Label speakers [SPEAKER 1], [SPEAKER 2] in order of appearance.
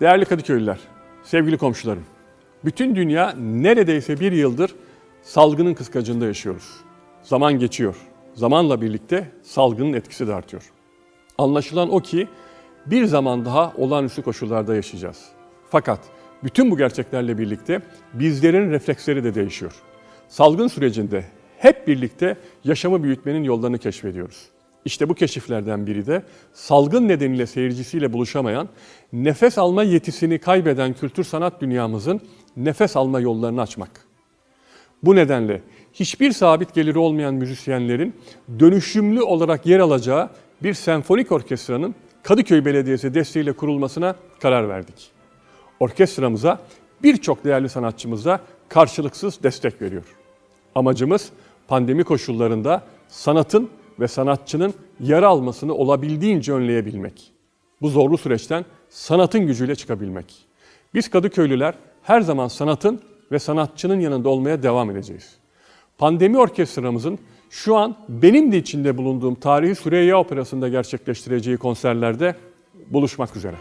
[SPEAKER 1] Değerli Kadıköylüler, sevgili komşularım. Bütün dünya neredeyse bir yıldır salgının kıskacında yaşıyoruz. Zaman geçiyor. Zamanla birlikte salgının etkisi de artıyor. Anlaşılan o ki bir zaman daha olağanüstü koşullarda yaşayacağız. Fakat bütün bu gerçeklerle birlikte bizlerin refleksleri de değişiyor. Salgın sürecinde hep birlikte yaşamı büyütmenin yollarını keşfediyoruz. İşte bu keşiflerden biri de salgın nedeniyle seyircisiyle buluşamayan, nefes alma yetisini kaybeden kültür sanat dünyamızın nefes alma yollarını açmak. Bu nedenle hiçbir sabit geliri olmayan müzisyenlerin dönüşümlü olarak yer alacağı bir senfonik orkestranın Kadıköy Belediyesi desteğiyle kurulmasına karar verdik. Orkestramıza birçok değerli sanatçımız da karşılıksız destek veriyor. Amacımız pandemi koşullarında sanatın ve sanatçının yara almasını olabildiğince önleyebilmek. Bu zorlu süreçten sanatın gücüyle çıkabilmek. Biz Kadıköylüler her zaman sanatın ve sanatçının yanında olmaya devam edeceğiz. Pandemi orkestramızın şu an benim de içinde bulunduğum Tarihi Süreyya Operası'nda gerçekleştireceği konserlerde buluşmak üzere.